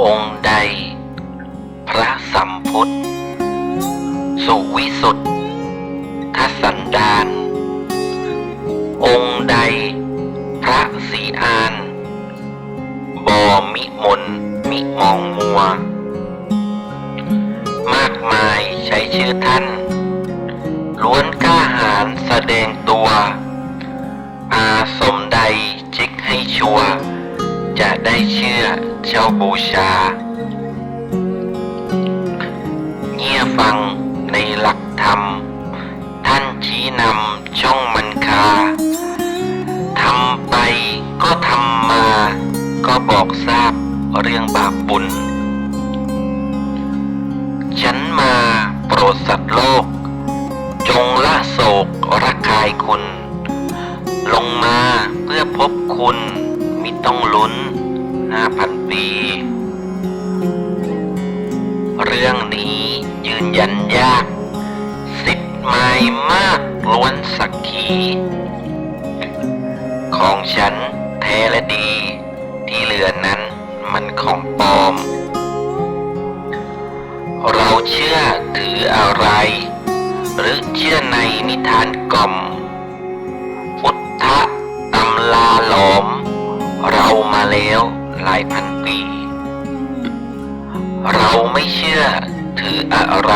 องค์ใด พระสัมพุทธ สุวิสุทธทสันดาน องค์ใด พระศรีอานบอมิมนมิมองมัว มากมายใช้ชื่อท่าน ล้วนกล้าหาญแสดงตัว อาสมใดจิกให้ชัวร์ จะได้เชื่อเช่าบูชา เงี่ยฟังในหลักธรรม ท่านชี้นำช่องมันคาทำไปก็ทำมา ก็บอกทราบเรื่องบาปบุญ ฉันมาโปรดสัตว์โลก จงละโศกระคายคุณ ลงมาเพื่อพบคุณ ต้องลุ้นห้าพันปี เรื่องนี้ยืนยันยาก สิทธิ์หมายมากล้วนสักขี ของฉันแท้และดี ที่เหลือนั้นมันของปลอม เราเชื่อถืออะไร หรือเชื่อในนิทานกล่อม พุทธตำลาหลอม เรามาแล้วหลายพันปี เราไม่เชื่อถืออะไร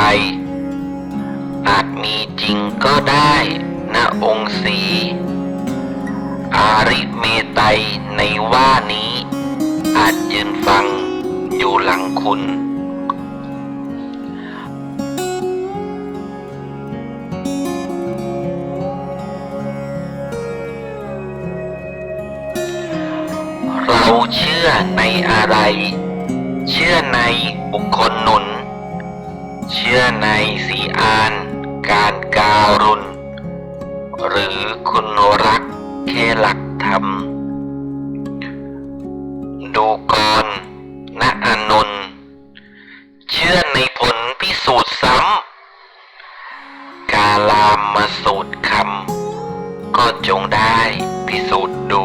อาจมีจริงก็ได้นะองค์สีอาริเมไตยในว่านี้ อาจยืนฟังอยู่หลังคุณ เราเชื่อในอะไร เชื่อในบุคคลหนุน เชื่อในสีอาน การการุณ หรือคุณรักแค่หลักธรรม ดูก่อนนะอานนท์เชื่อในผลพิสูจน์ซ้ำ กาลามมาสูตรคำ ก็จงได้พิสูจน์ดู